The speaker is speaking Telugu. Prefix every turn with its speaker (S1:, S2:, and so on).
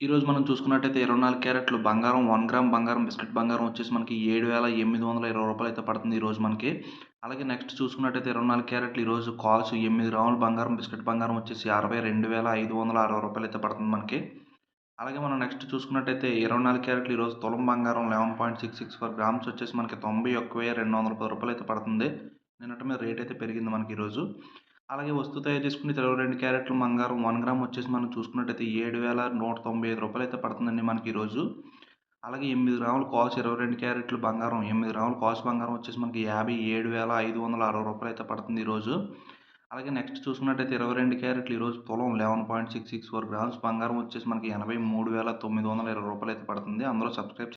S1: ఈరోజు మనం చూసుకున్నట్టయితే ఇరవై నాలుగు క్యారెట్లు బంగారం వన్ గ్రామ్ బంగారం బిస్కెట్ బంగారం వచ్చేసి మనకి ఏడు వేల ఎనిమిది వందల ఇరవై రూపాయలు అయితే పడుతుంది ఈరోజు మనకి. అలాగే నెక్స్ట్ చూసుకున్నట్టయితే ఇరవై నాలుగు క్యారెట్లు ఈరోజు కాల్స్ ఎనిమిది గ్రాముల బంగారం బిస్కెట్ బంగారం వచ్చేసి అరవై రెండు వేల ఐదు వందల అరవై రూపాయలు అయితే పడుతుంది మనకి. అలాగే మనం నెక్స్ట్ చూసుకున్నట్టయితే ఇరవై నాలుగు క్యారెట్లు ఈరోజు తులం బంగారం eleven point six six four grams వచ్చేసి మనకి తొంభై ఒక్క వెయ్యి రెండు వందల పది రూపాయలు అయితే పడుతుంది. నిన్నటి మీద రేట్ అయితే పెరిగింది మనకి ఈరోజు అలాగే వస్తువు తయారు చేసుకుని ఇరవై రెండు క్యారెట్లు బంగారం వన్ గ్రామ్ వచ్చేసి మనం చూసుకున్నట్టయితే ఏడు వేల నూట తొంభై ఐదు రూపాయలు అయితే పడుతుందండి మనకి ఈరోజు. అలాగే ఎనిమిది గ్రాములు కాస్ట్ ఇరవై రెండు క్యారెట్లు బంగారం ఎనిమిది గ్రాములు కాస్ట్ బంగారం వచ్చేసి మనకి యాభై ఏడు వేల ఐదు వందల అరవై రూపాయలు అయితే పడుతుంది ఈరోజు. అలాగే నెక్స్ట్ చూసుకున్నట్టయితే ఇరవై రెండు క్యారెట్లు ఈరోజు తులం eleven point six six four grams బంగారం వచ్చేసి మనకి ఎనభై మూడు వేల తొమ్మిది వందల ఇరవై రూపాయలు అయితే పడుతుంది. అందులో సబ్స్క్రైబ్